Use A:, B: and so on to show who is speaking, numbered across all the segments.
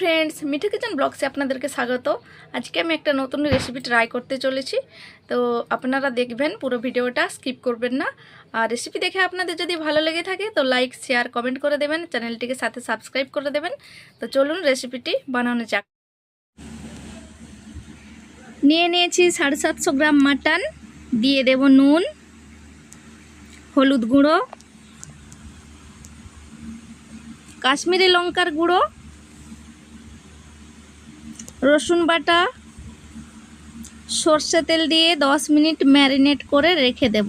A: Friends Mithu kitchen ব্লগসে আপনাদেরকে স্বাগত। আজকে আমি একটা নতুন রেসিপি ট্রাই করতে চলেছি। তো আপনারা দেখবেন পুরো ভিডিওটা স্কিপ করবেন না। আর রেসিপি দেখে আপনাদের যদি ভালো লেগে থাকে, তো লাইক শেয়ার কমেন্ট করে দেবেন। চ্যানেলটিকে সাথে সাবস্ক্রাইব করে দেবেন। তো চলুন রেসিপিটি বানানো যাক। নিয়ে নিয়েছি সাড়ে সাতশো গ্রাম মাটন। দিয়ে দেব নুন, হলুদ গুঁড়ো, কাশ্মীরি লঙ্কার গুঁড়ো রসুন বাটা, সর্ষে তেল দিয়ে দশ মিনিট ম্যারিনেট করে রেখে দেব।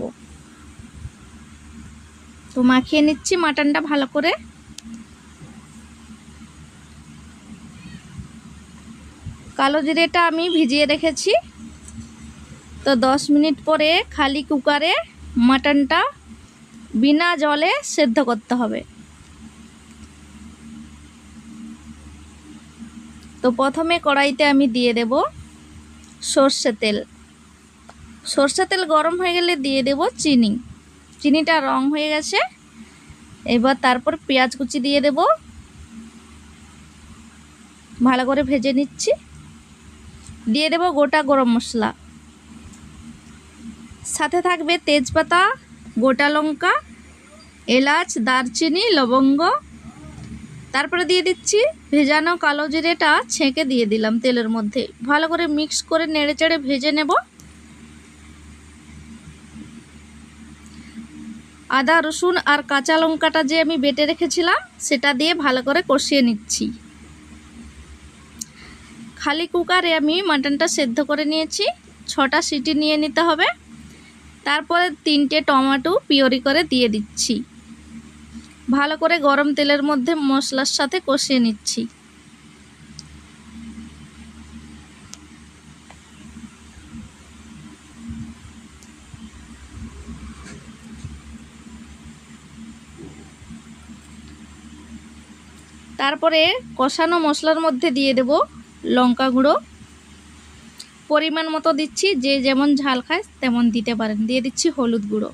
A: তো মাখিয়ে নিচ্ছি মাটনটা ভালো করে। কালো জিরেটা আমি ভিজিয়ে রেখেছি। তো দশ মিনিট পরে খালি কুকারে মাটনটা বিনা জলে সেদ্ধ করতে হবে। তো প্রথমে কড়াইতে আমি দিয়ে দেব সর্ষে তেল। সর্ষে তেল গরম হয়ে গেলে দিয়ে দেব চিনি। চিনিটা রং হয়ে গেছে। এবার তারপর পেঁয়াজ কুচি দিয়ে দেব। ভালো করে ভেজে নিচ্ছি। দিয়ে দেব গোটা গরম মশলা। সাথে থাকবে তেজপাতা, গোটা লঙ্কা, এলাচ, দারচিনি, লবঙ্গ তারপরে দিয়ে দিচ্ছি ভেজানো কালো জিরেটা ছেঁকে দিয়ে দিলাম তেলের মধ্যে। ভালো করে মিক্স করে নেড়ে চেড়ে ভেজে নেব। আদা, রসুন আর কাঁচা লঙ্কাটা যে আমি বেটে রেখেছিলাম, সেটা দিয়ে ভালো করে কষিয়ে নিচ্ছি। খালি কুকারে আমি মাটনটা সেদ্ধ করে নিয়েছি। ছটা সিটি নিয়ে নিতে হবে। তারপরে তিনটে টমেটো পিওরি করে দিয়ে দিচ্ছি। ভালো করে গরম তেলের মধ্যে মশলার সাথে কষিয়ে নিচ্ছি। তারপরে কষানো মশলার মধ্যে দিয়ে দেব লঙ্কা গুঁড়ো। পরিমাণ মতো দিচ্ছি, যে যেমন ঝাল খায় তেমন দিতে পারেন। দিয়ে দিচ্ছি হলুদ গুঁড়ো।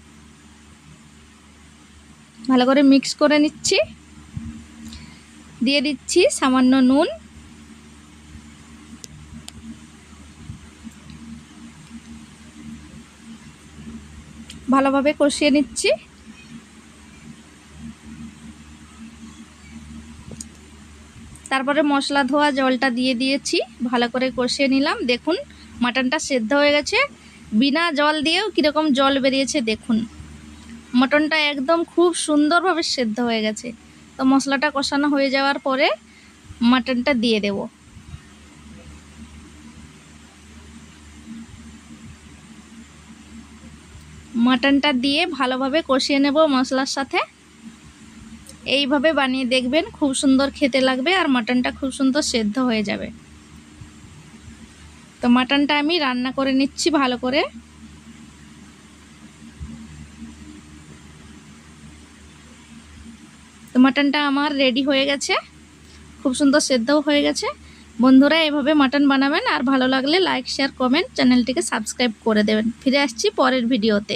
A: ভালো করে মিক্স করে নিচ্ছি। দিয়ে দিচ্ছি সামান্য নুন। ভালোভাবে কষিয়ে নিচ্ছি। তারপরে মশলা ধোয়া জলটা দিয়ে দিয়েছি, ভালো করে কষিয়ে নিলাম। দেখুন, মাটনটা সেদ্ধ হয়ে গেছে। বিনা জল দিয়েও কীরকম জল বেরিয়েছে, দেখুন। মটনটা একদম খুব সুন্দরভাবে সেদ্ধ হয়ে গেছে। তো মশলাটা কষানো হয়ে যাওয়ার পরে মাটনটা দিয়ে দেব। মাটনটা দিয়ে ভালোভাবে কষিয়ে নেব মশলার সাথে। এইভাবে বানিয়ে দেখবেন খুব সুন্দর খেতে লাগবে আর মাটনটা খুব সুন্দর সেদ্ধ হয়ে যাবে। তো মাটনটা আমি রান্না করে নিচ্ছি ভালো করে। তো মাটনটা আমার রেডি হয়ে গেছে। খুব সুন্দর সেদ্ধও হয়ে গেছে। বন্ধুরা, এভাবে মাটন বানাবেন আর ভালো লাগলে লাইক শেয়ার কমেন্ট চ্যানেলটিকে সাবস্ক্রাইব করে দেবেন। ফিরে আসছি পরের ভিডিওতে